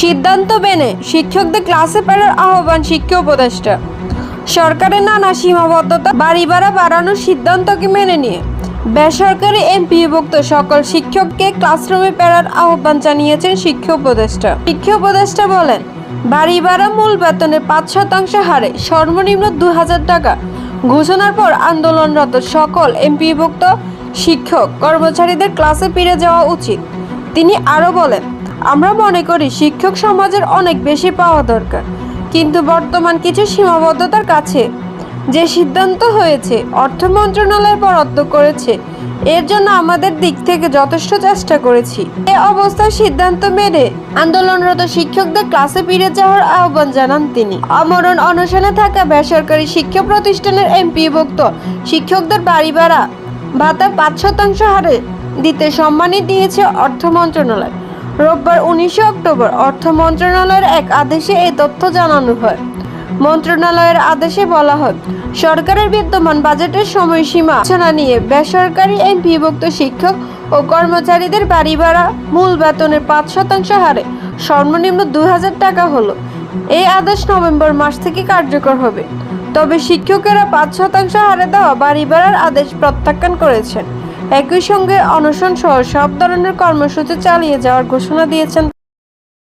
সিদ্ধান্ত মেনে শিক্ষকদের ক্লাসে ফেরার আহ্বান শিক্ষা উপদেষ্টা। সরকারের নানা সীমাবদ্ধতা বাড়ি ভাড়া বাড়ানোর সিদ্ধান্তকে মেনে নিয়ে বেসরকারি এমপিভুক্ত সকল শিক্ষককে ক্লাসরুমে ফেরার আহ্বান জানিয়েছেন শিক্ষা উপদেষ্টা। শিক্ষা উপদেষ্টা বলেন, বাড়ি ভাড়া মূল বেতনের পাঁচ শতাংশ হারে সর্বনিম্ন দু হাজার টাকা। ঘোষণার পর আন্দোলনরত সকল এমপিভুক্ত শিক্ষক কর্মচারীদের ক্লাসে ফিরে যাওয়া উচিত। তিনি আরও বলেন আমরা মনে করি শিক্ষক সমাজের অনেক বেশি পাওয়া দরকার। কিন্তু বর্তমান কিছু সীমাবদ্ধতার কাছে যে সিদ্ধান্ত হয়েছে, অর্থ মন্ত্রণালয় বরাদ্দ করেছে, এর জন্য আমাদের দিক থেকে যথেষ্ট চেষ্টা করেছি। এ অবস্থায় সিদ্ধান্ত মেনে আন্দোলনরত শিক্ষকদের ক্লাসে ফিরে যাওয়ার আহ্বান জানান তিনি। আমরণ অনশনে থাকা বেসরকারি শিক্ষা প্রতিষ্ঠানের এমপিভুক্ত শিক্ষকদের বাড়ি ভাড়া ভাতা পাঁচ শতাংশ হারে দিতে সম্মানী দিয়েছে অর্থ মন্ত্রণালয়। রোববার উনিশে অক্টোবর অর্থ মন্ত্রণালয়ের এক আদেশে এই তথ্য জানানো হয়। মন্ত্রণালয়ের আদেশে বলা হয়, সরকারের বিদ্যমান বাজেটের সময়সীমা আলোচনা নিয়ে বেসরকারি এমপিভুক্ত শিক্ষক ও কর্মচারীদের বাড়ি ভাড়া মূল বেতনের পাঁচ শতাংশ হারে সর্বনিম্ন দু হাজার টাকা হলো। এই আদেশ নভেম্বর মাস থেকে কার্যকর হবে। তবে শিক্ষকেরা পাঁচ শতাংশ হারে দেওয়া বাড়ি ভাড়ার আদেশ প্রত্যাখ্যান করেছেন। একই সঙ্গে অনশন সহ সব ধরনের কর্মসূচি চালিয়ে যাওয়ার ঘোষণা দিয়েছেন